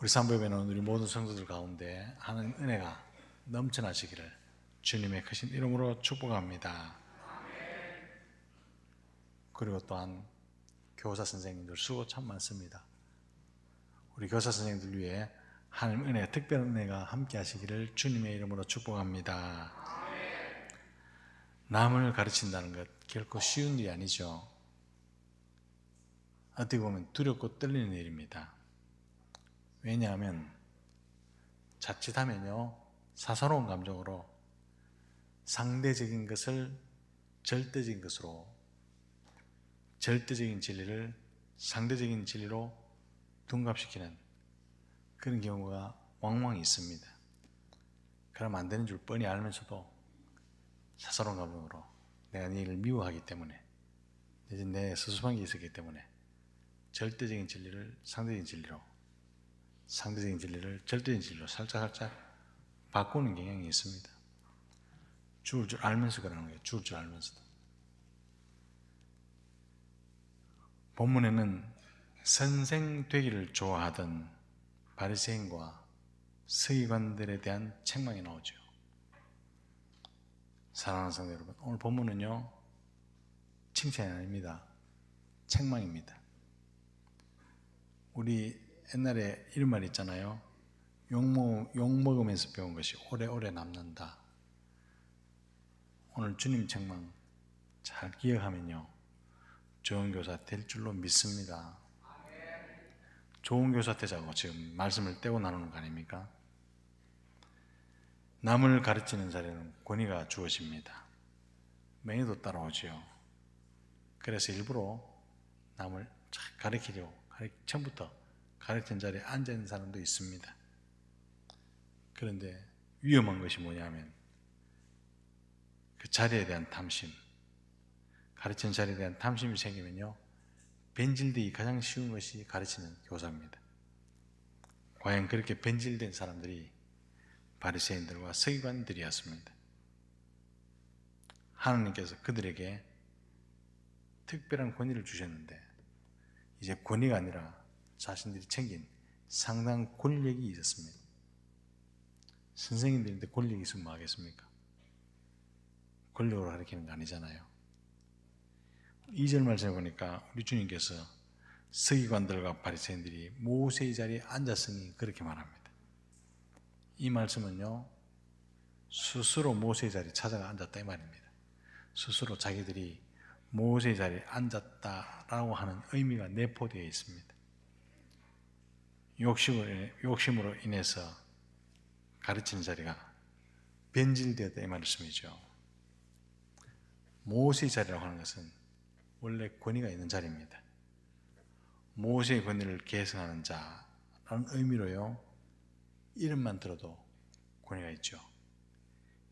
우리 삼부에는 우리 모든 성도들 가운데 하는 은혜가 넘쳐나시기를 주님의 크신 이름으로 축복합니다. 그리고 또한 교사 선생님들 수고 참 많습니다. 우리 교사 선생님들 위해 하나님 은혜, 특별한 은혜가 함께 하시기를 주님의 이름으로 축복합니다. 남을 가르친다는 것 결코 쉬운 일이 아니죠. 어떻게 보면 두렵고 떨리는 일입니다. 왜냐하면 자칫하면요 사사로운 감정으로 상대적인 것을 절대적인 것으로 절대적인 진리를 상대적인 진리로 둔갑시키는 그런 경우가 왕왕 있습니다. 그러면 안 되는 줄 뻔히 알면서도 사사로운 감정으로 내가 네 일을 미워하기 때문에 내 수습한 게 있었기 때문에 절대적인 진리를 상대적인 진리로 상대적인 진리를 절대적인 진리로 살짝살짝 바꾸는 경향이 있습니다. 죽을 줄 알면서 그러는 거예요. 죽을 줄 알면서도. 본문에는 선생 되기를 좋아하던 바리새인과 서기관들에 대한 책망이 나오죠. 사랑하는 성도 여러분, 오늘 본문은요 칭찬이 아닙니다. 책망입니다. 우리 옛날에 이런 말 있잖아요. 욕먹, 욕먹으면서 배운 것이 오래오래 남는다. 오늘 주님 책망 잘 기억하면요. 좋은 교사 될 줄로 믿습니다. 좋은 교사 되자고 지금 말씀을 떼고 나누는 거 아닙니까? 남을 가르치는 자리는 권위가 주어집니다. 맹의도 따라오지요. 그래서 일부러 남을 잘 가르치려고 가르- 처음부터 가르친 자리에 앉아 있는 사람도 있습니다. 그런데 위험한 것이 뭐냐면 그 자리에 대한 탐심, 가르치는 자리에 대한 탐심이 생기면요, 변질되기 가장 쉬운 것이 가르치는 교사입니다. 과연 그렇게 변질된 사람들이 바리새인들과 서기관들이었습니다. 하나님께서 그들에게 특별한 권위를 주셨는데 이제 권위가 아니라 자신들이 챙긴 상당한 권력이 있었습니다. 선생님들인데 권력이 있으면 뭐 하겠습니까? 권력으로 가르치는 거 아니잖아요. 2절 말씀에 보니까 우리 주님께서 서기관들과 바리새인들이 모세의 자리에 앉았으니 그렇게 말합니다. 이 말씀은요. 스스로 모세의 자리에 찾아가 앉았다 이 말입니다. 스스로 자기들이 모세의 자리에 앉았다라고 하는 의미가 내포되어 있습니다. 욕심으로, 욕심으로 인해서 가르치는 자리가 변질되었다 이 말씀이죠. 모세의 자리라고 하는 것은 원래 권위가 있는 자리입니다. 모세의 권위를 계승하는 자라는 의미로요. 이름만 들어도 권위가 있죠.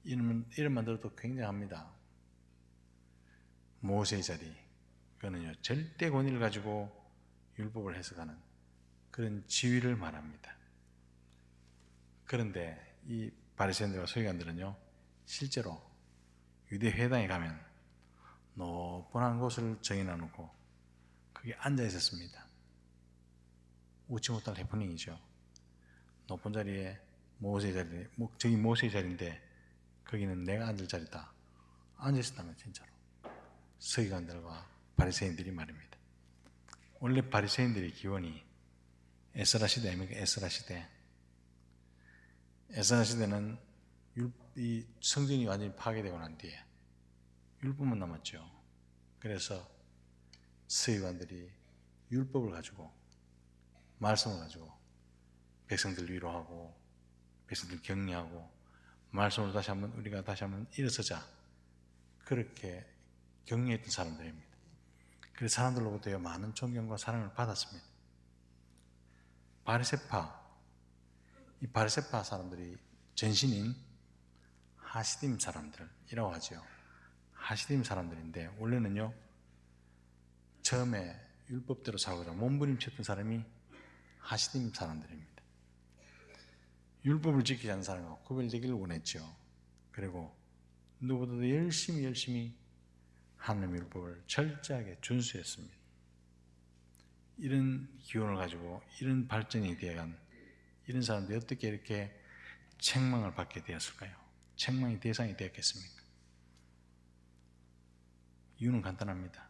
이름, 이름만 들어도 굉장합니다. 모세의 자리. 그거는요, 절대 권위를 가지고 율법을 해석하는 그런 지위를 말합니다. 그런데 이 바리새인들과 서기관들은요, 실제로 유대 회당에 가면 높은 한 곳을 정해놔놓고 거기 앉아 있었습니다. 웃지 못할 해프닝이죠. 높은 자리에 모세의 자리, 뭐, 저기 모세의 자리인데 거기는 내가 앉을 자리다. 앉아 있었다면 진짜로 서기관들과 바리새인들이 말입니다. 원래 바리새인들의 기원이 에스라 시대 아닙니까? 에스라 시대. 에스라 시대는 율, 이 성전이 완전히 파괴되고 난 뒤에 율법만 남았죠. 그래서 서기관들이 율법을 가지고 말씀을 가지고 백성들 위로하고 백성들 격려하고 말씀으로 다시 한번 우리가 다시 한번 일어서자 그렇게 격려했던 사람들입니다. 그래서 사람들로부터 많은 존경과 사랑을 받았습니다. 바리세파 이 바리세파 사람들이 전신인 하시딤 사람들이라고 하죠. 하시딤 사람들인데 원래는요 처음에 율법대로 살고자 몸부림쳤던 사람이 하시딤 사람들입니다. 율법을 지키지 않는 사람과 구별되기를 원했죠. 그리고 누구보다도 열심히 열심히 하나님의 율법을 철저하게 준수했습니다. 이런 기원을 가지고 이런 발전이 되어간 이런 사람들이 어떻게 이렇게 책망을 받게 되었을까요? 책망의 대상이 되었겠습니까? 이유는 간단합니다.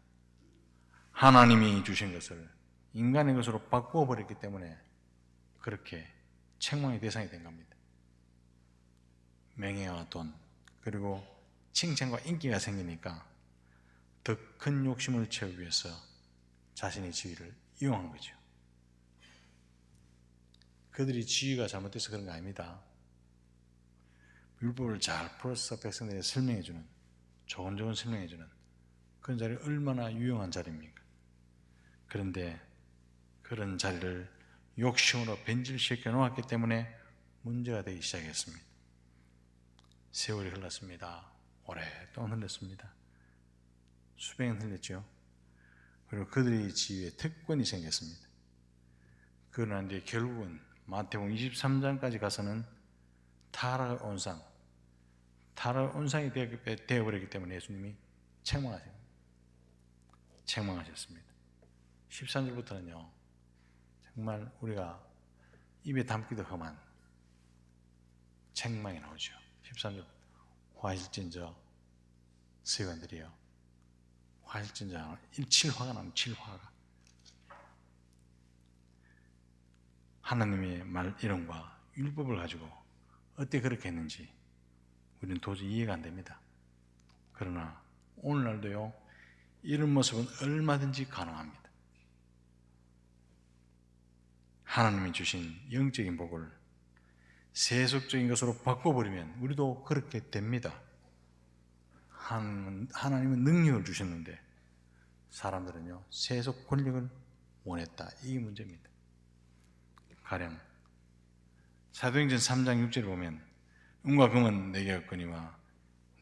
하나님이 주신 것을 인간의 것으로 바꾸어 버렸기 때문에 그렇게 책망의 대상이 된 겁니다. 명예와 돈 그리고 칭찬과 인기가 생기니까 더 큰 욕심을 채우기 위해서 자신의 지위를 이용한 거죠. 그들이 지위가 잘못돼서 그런 거 아닙니다. 율법을 잘 풀어서 백성들에게 설명해주는 조곤조곤 설명해주는 그런 자리 얼마나 유용한 자리입니까? 그런데 그런 자리를 욕심으로 변질시켜 놓았기 때문에 문제가 되기 시작했습니다. 세월이 흘렀습니다. 오랫동안 흘렀습니다. 수백 년 흘렸죠. 그리고 그들의 지위에 특권이 생겼습니다. 그런데 결국은 마태복음 23장까지 가서는 타락 온상, 타락 온상이 되어- 되어버렸기 때문에 예수님이 책망하셨습니다. 책망하셨습니다. 13절부터는요, 정말 우리가 입에 담기도 험한 책망이 나오죠. 13절 화실진저 서기관들이요. 화실진저 칠화가 나면 칠화가 하나님의 말 이름과 율법을 가지고 어떻게 그렇게 했는지 우리는 도저히 이해가 안 됩니다. 그러나 오늘날도요 이런 모습은 얼마든지 가능합니다. 하나님이 주신 영적인 복을 세속적인 것으로 바꿔버리면 우리도 그렇게 됩니다. 하나님은, 능력을 주셨는데 사람들은요 세속 권력을 원했다. 이게 문제입니다. 가령 사도행전 3장 6절을 보면 은과 금은 내게 없거니와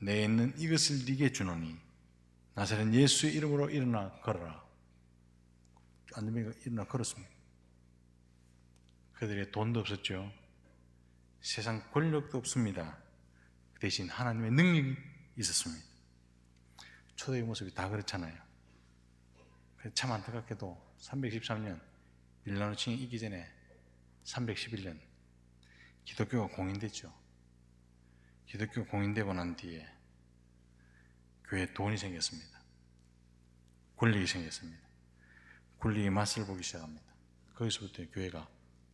내 있는 이것을 네게 주노니 나사렛 예수의 이름으로 일어나 걸어라. 안되면 일어나 걸었습니다. 그들의 돈도 없었죠. 세상 권력도 없습니다. 그 대신 하나님의 능력이 있었습니다. 초대의 모습이 다 그렇잖아요. 참 안타깝게도 313년 밀라노칭이 있기 전에 311년 기독교가 공인됐죠. 기독교가 공인되고 난 뒤에 교회에 돈이 생겼습니다. 권력이 생겼습니다. 권력의 맛을 보기 시작합니다. 거기서부터 교회가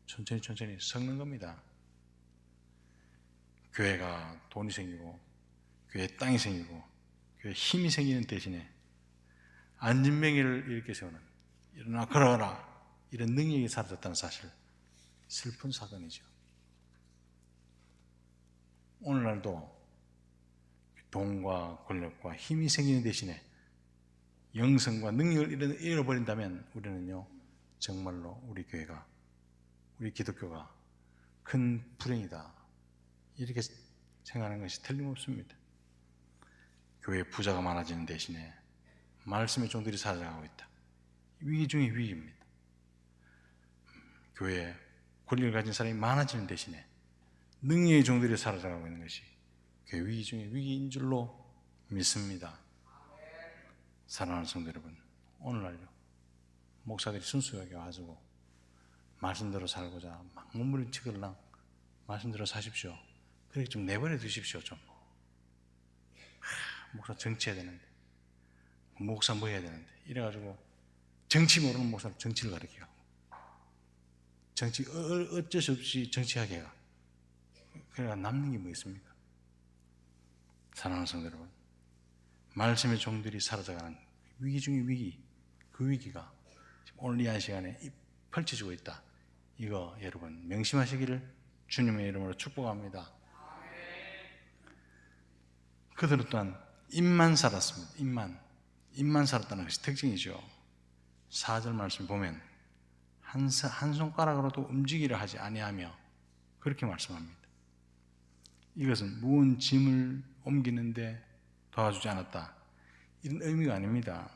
천천히 천천히 썩는 겁니다. 교회가 돈이 생기고 교회 땅이 생기고 힘이 생기는 대신에 안진뱅이를 이렇게 세우는 일어나 걸어라 이런 능력이 사라졌다는 사실 슬픈 사건이죠. 오늘날도 돈과 권력과 힘이 생기는 대신에 영성과 능력을 잃어버린다면 우리는요 정말로 우리 교회가 우리 기독교가 큰 불행이다 이렇게 생각하는 것이 틀림없습니다. 교회 부자가 많아지는 대신에 말씀의 종들이 사라져가고 있다. 위기 중에 위기입니다. 교회에 권리를 가진 사람이 많아지는 대신에 능력의 종들이 사라져가고 있는 것이 교회 위기 중에 위기인 줄로 믿습니다. 사랑하는 성도 여러분, 오늘날요 목사들이 순수하게 와가지고 말씀대로 살고자 막 몸부림치걸랑 말씀대로 사십시오. 그렇게 좀 내버려 두십시오 좀. 하, 목사 정치해야 되는데, 목사 뭐 해야 되는데 이래가지고 정치 모르는 목사는 정치를 가르치고 정치 어- 어쩔 수 없이 정치하게 해가. 그래가 남는 게 뭐 있습니까? 사랑하는 성도 여러분, 말씀의 종들이 사라져가는 위기 중의 위기, 그 위기가 오늘 이한 시간에 이- 펼쳐지고 있다. 이거 여러분 명심하시기를 주님의 이름으로 축복합니다. 그들은 또한 입만 살았습니다. 입만. 입만 살았다는 것이 특징이죠. 4절 말씀 보면 한, 사- 한 손가락으로도 움직이려 하지 아니하며 그렇게 말씀합니다. 이것은 무언 짐을 옮기는데 도와주지 않았다. 이런 의미가 아닙니다.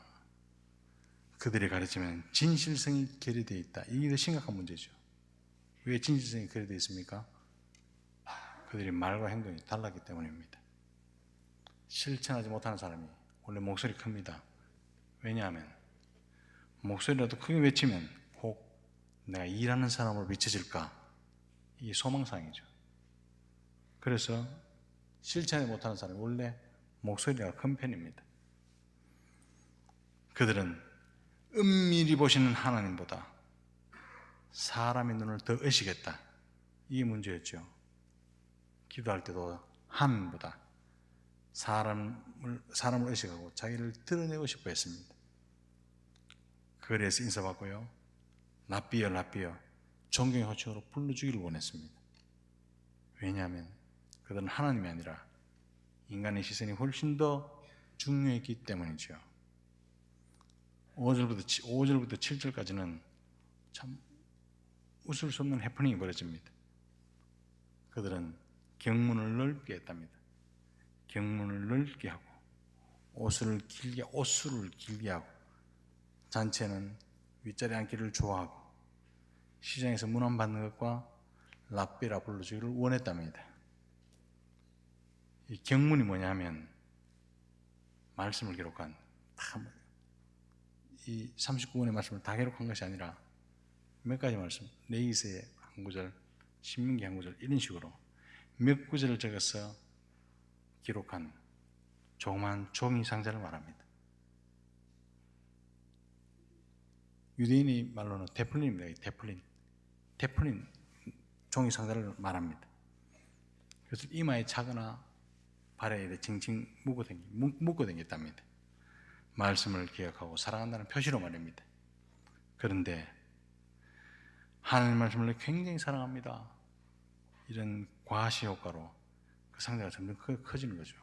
그들이 가르치면 진실성이 결여되어 있다. 이게 더 심각한 문제죠. 왜 진실성이 결여되어 있습니까? 그들이 말과 행동이 달랐기 때문입니다. 실천하지 못하는 사람이 원래 목소리 큽니다. 왜냐하면 목소리라도 크게 외치면 혹 내가 일하는 사람으로 비춰질까 이게 소망상이죠. 그래서 실천에 못하는 사람이 원래 목소리가 큰 편입니다. 그들은 은밀히 보시는 하나님보다 사람의 눈을 더 의식했다. 이게 문제였죠. 기도할 때도 하나님보다 사람을, 사람을 의식하고 자기를 드러내고 싶어 했습니다. 그래서 인사받고요. 라비어, 라비어, 존경의 호칭으로 불러주기를 원했습니다. 왜냐하면 그들은 하나님이 아니라 인간의 시선이 훨씬 더 중요했기 때문이죠. 5절부터, 5절부터 7절까지는 참 웃을 수 없는 해프닝이 벌어집니다. 그들은 경문을 넓게 했답니다. 경문을 넓게 하고 옷을 길게 옷수를 길게 하고 잔치에는 윗자리 앉기를 좋아하고 시장에서 문안 받는 것과 랍비라 불러주기를 원했답니다. 이 경문이 뭐냐면 말씀을 기록한 다이 39권의 말씀을 다 기록한 것이 아니라 몇 가지 말씀, 레이스의 한 구절, 신민기 한 구절 이런 식으로 몇 구절을 적어서 기록한 조그만 종이 상자를 말합니다. 유대인이 말로는 테플린입니다. 이 테플린, 테플린 종이 상자를 말합니다. 그래서 이마에 차거나 발에 이렇게 징징 묶어 댕겼답니다. 말씀을 기억하고 사랑한다는 표시로 말입니다. 그런데 하나님 말씀을 굉장히 사랑합니다. 이런 과시 효과로 그 상자가 점점 크게 커지는 거죠.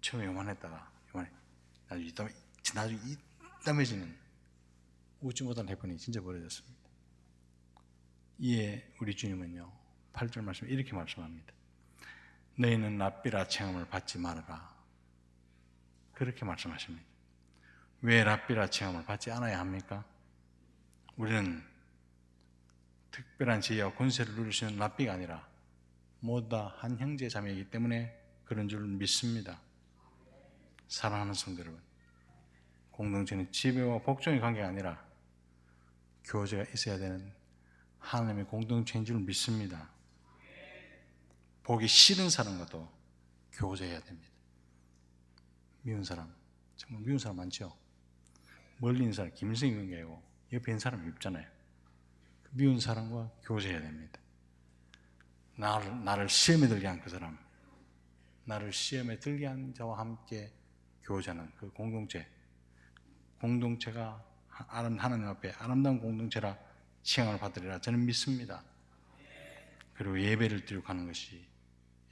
처음에 요만했다가 요만해. 나중에 이따, 나중에 이따매지는 웃지 못한 해폰이 진짜 벌어졌습니다. 이에 우리 주님은요. 8절 말씀 이렇게 말씀합니다. 너희는 랍비라 체험을 받지 말아라. 그렇게 말씀하십니다. 왜 랍비라 체험을 받지 않아야 합니까? 우리는 특별한 지혜와 권세를 누릴 수 있는 랍비가 아니라 모두 다 한 형제 자매이기 때문에 그런 줄 믿습니다. 사랑하는 성도 여러분, 공동체는 지배와 복종의 관계가 아니라 교제가 있어야 되는 하나님의 공동체인 줄 믿습니다. 보기 싫은 사람과도 교제해야 됩니다. 미운 사람, 정말 미운 사람 많죠? 멀리 있는 사람, 김승희 아니고 옆에 있는 사람이 있잖아요. 그 미운 사람과 교제해야 됩니다. 나를, 나를 시험에 들게 한 그 사람, 나를 시험에 들게 한 자와 함께 교제하는 그 공동체, 공동체가 아름 하나님 앞에 아름다운 공동체라 칭함을 받으리라 저는 믿습니다. 그리고 예배를 드리고 가는 것이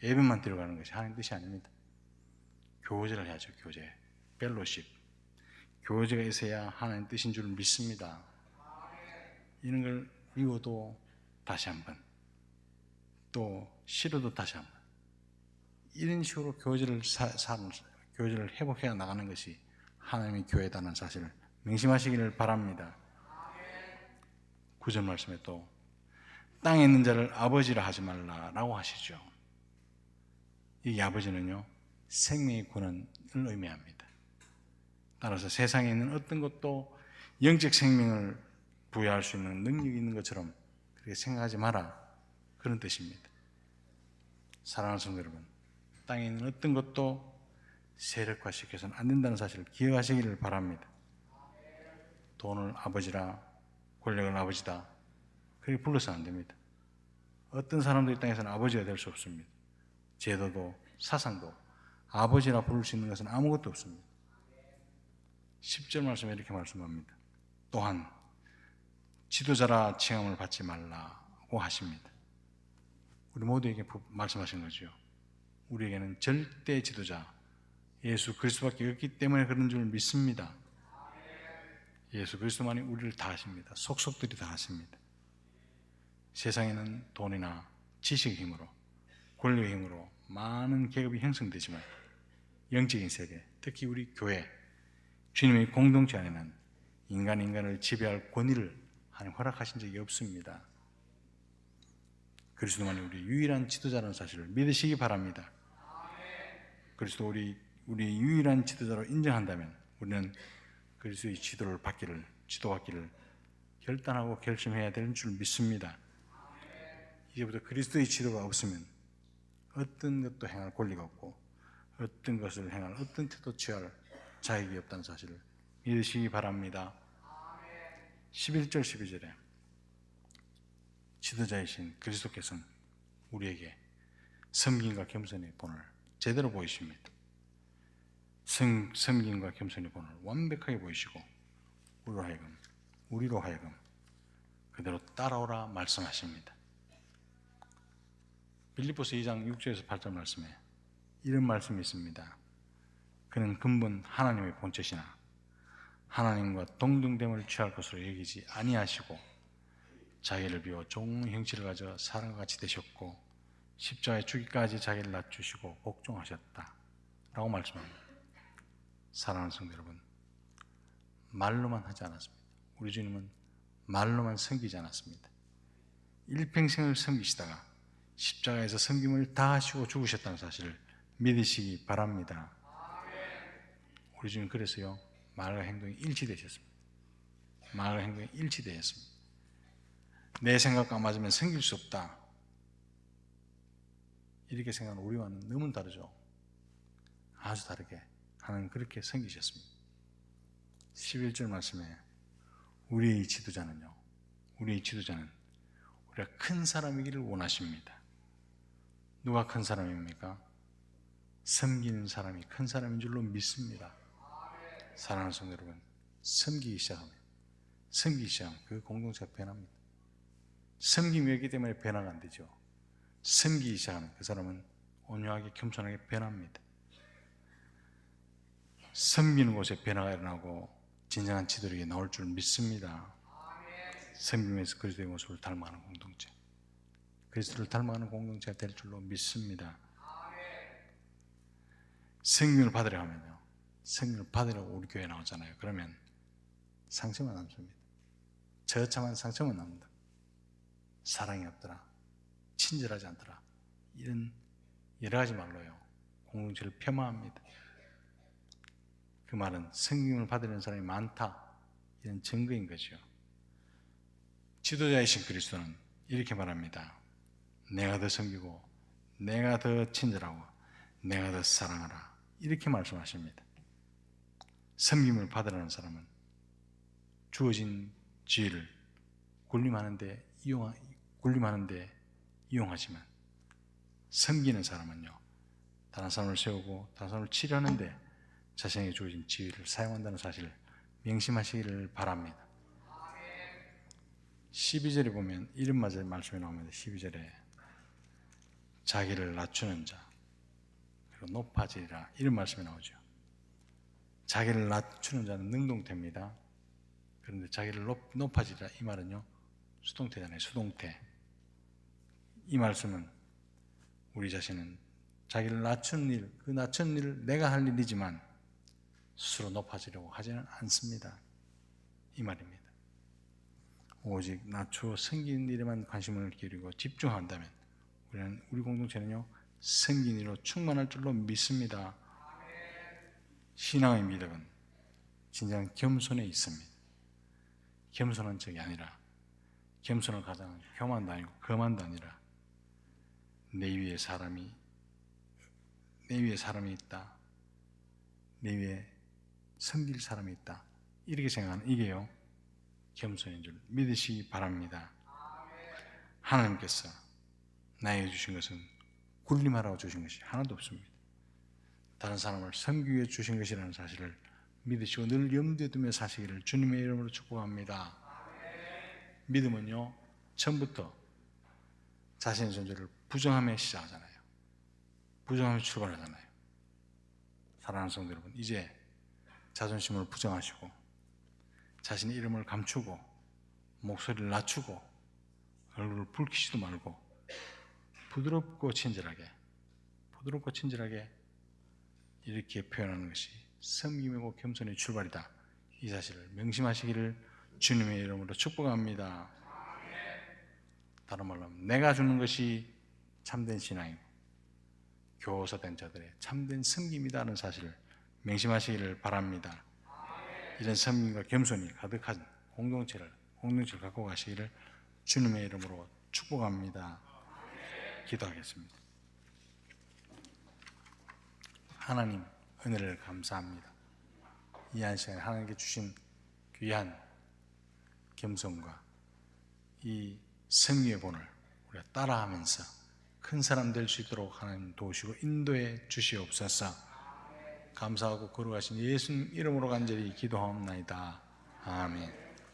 예배만 드리고 가는 것이 하나님 뜻이 아닙니다. 교제를 해야죠. 교제, 벨로십. 교제가 있어야 하나님 뜻인 줄 믿습니다. 이런 걸 미워도 다시 한번 또 싫어도 다시 한번 이런 식으로 교제를 사, 사, 교제를 회복해 나가는 것이 하나님의 교회다는 사실을 명심하시기를 바랍니다. 구절 말씀에 또 땅에 있는 자를 아버지라 하지 말라라고 하시죠. 이 아버지는요 생명의 권한을 의미합니다. 따라서 세상에 있는 어떤 것도 영적 생명을 부여할 수 있는 능력이 있는 것처럼 그렇게 생각하지 마라 그런 뜻입니다. 사랑하는 성도 여러분, 땅에 있는 어떤 것도 세력화시켜서는 안 된다는 사실을 기억하시기를 바랍니다. 돈을 아버지라 권력을 아버지다 그렇게 불러서는 안 됩니다. 어떤 사람도 이 땅에서는 아버지가 될 수 없습니다. 제도도 사상도 아버지라 부를 수 있는 것은 아무것도 없습니다. 10절 말씀에 이렇게 말씀합니다. 또한 지도자라 칭함을 받지 말라고 하십니다. 우리 모두에게 말씀하신 거죠. 우리에게는 절대 지도자 예수 그리스도밖에 없기 때문에 그런 줄 믿습니다. 예수 그리스도만이 우리를 다 하십니다. 속속들이 다 하십니다. 세상에는 돈이나 지식의 힘으로 권력의 힘으로 많은 계급이 형성되지만 영적인 세계, 특히 우리 교회, 주님의 공동체 안에는 인간 인간을 지배할 권위를 하나님 허락하신 적이 없습니다. 그리스도만이 우리 유일한 지도자라는 사실을 믿으시기 바랍니다. 그리스도 우리 우리 유일한 지도자로 인정한다면 우리는 그리스도의 지도를 받기를 지도받기를 결단하고 결심해야 되는 줄 믿습니다. 이제부터 그리스도의 지도가 없으면 어떤 것도 행할 권리가 없고 어떤 것을 행할 어떤 태도 취할 자격이 없다는 사실을 믿으시기 바랍니다. 11절 12절에 지도자이신 그리스도께서는 우리에게 섬김과 겸손의 본을 제대로 보이십니다. 섬, 섬김과 겸손의 본을 완벽하게 보이시고 우리로 하여금 우리로 하여금 그대로 따라오라 말씀하십니다. 빌립보서 2장 6절에서 8절 말씀에 이런 말씀이 있습니다. 그는 근본 하나님의 본체시나 하나님과 동등됨을 취할 것으로 여기지 아니하시고 자기를 비워 종 형체를 가져 사람과 같이 되셨고 십자가에 죽기까지 자기를 낮추시고 복종하셨다. 라고 말씀합니다. 사랑하는 성도 여러분, 말로만 하지 않았습니다. 우리 주님은 말로만 섬기지 않았습니다. 일평생을 섬기시다가 십자가에서 섬김을 다 하시고 죽으셨다는 사실을 믿으시기 바랍니다. 우리 주님 그래서요 말과 행동이 일치되셨습니다. 말과 행동이 일치되었습니다. 내 생각과 맞으면 섬길 수 없다. 이렇게 생각하는 우리와는 너무 다르죠. 아주 다르게 하나님 그렇게 섬기셨습니다. 11절 말씀에 우리의 지도자는요. 우리의 지도자는 우리가 큰 사람이기를 원하십니다. 누가 큰 사람입니까? 섬기는 사람이 큰 사람인 줄로 믿습니다. 사랑하는 성도 여러분, 섬기기 시작하면, 섬기기 시작하면 그 공동체가 변합니다. 섬김이 없기 때문에 변화가 안 되죠. 섬기기 시작하면 그 사람은 온유하게 겸손하게 변합니다. 섬기는 곳에 변화가 일어나고 진정한 지도력이 나올 줄 믿습니다. 섬김에서 그리스도의 모습을 닮아가는 공동체. 그리스도를 닮아가는 공동체가 될 줄로 믿습니다. 생명을 받으려 하면요. 생명을 받으려고 우리 교회 나오잖아요. 그러면 상처만 남습니다. 저참한 상처만 남는다. 사랑이 없더라. 친절하지 않더라. 이런 여러 가지 말로요. 공동체를 폄하합니다. 그 말은 성경을 받으려는 사람이 많다. 이런 증거인 거죠. 지도자이신 그리스도는 이렇게 말합니다. 내가 더 섬기고, 내가 더 친절하고, 내가 더 사랑하라. 이렇게 말씀하십니다. 섬김을 받으라는 사람은 주어진 지혜를 군림하는데 이용, 군림하는데 이용하지만 섬기는 사람은요, 다른 사람을 세우고 다른 사람을 치료하는데 자신에게 주어진 지혜를 사용한다는 사실을 명심하시기를 바랍니다. 12절에 보면 맞은 말씀이 나옵니다. 12절에 자기를 낮추는 자 그리고 높아지리라 이런 말씀이 나오죠. 자기를 낮추는 자는 능동태입니다. 그런데 자기를 높, 높아지리라 이 말은요 수동태잖아요. 수동태. 이 말씀은 우리 자신은 자기를 낮추는 일, 그 낮추는 일을 내가 할 일이지만 스스로 높아지려고 하지는 않습니다. 이 말입니다. 오직 낮추어 섬기는 일에만 관심을 기울이고 집중한다면 우리는 우리 공동체는요 섬기는 일로 충만할 줄로 믿습니다. 신앙의 미덕은 진정 겸손에 있습니다. 겸손한 척이 아니라 겸손을 가장 교만도 아니고 거만도 아니라 내 위에 사람이 내 위에 사람이 있다. 내 위에 섬길 사람이 있다. 이렇게 생각하는 이게요. 겸손인 줄 믿으시기 바랍니다. 하나님께서 나에게 주신 것은 군림하라고 주신 것이 하나도 없습니다. 다른 사람을 섬기기 위해 주신 것이라는 사실을 믿으시고 늘 염두에 두며 사시기를 주님의 이름으로 축복합니다. 믿음은요, 처음부터 자신의 존재를 부정하며 시작하잖아요. 부정하며 출발하잖아요. 사랑하는 성도 여러분, 이제 자존심을 부정하시고 자신의 이름을 감추고 목소리를 낮추고 얼굴을 붉히지도 말고 부드럽고 친절하게 부드럽고 친절하게 이렇게 표현하는 것이 섬김이고 겸손의 출발이다. 이 사실을 명심하시기를 주님의 이름으로 축복합니다. 다른 말로 하면 내가 주는 것이 참된 신앙이고 교사된 자들의 참된 섬김이다는 사실을 명심하시기를 바랍니다. 이런 섬김과 겸손이 가득한 공동체를 공동체를 갖고 가시기를 주님의 이름으로 축복합니다. 기도하겠습니다. 하나님 은혜를 감사합니다. 이 한 시간에 하나님께 주신 귀한 겸손과 이 승리의 본을 우리가 따라하면서 큰 사람 될 수 있도록 하나님 도우시고 인도해 주시옵소서. 감사하고 거룩하신 예수님 이름으로 간절히 기도하옵나이다. 아멘.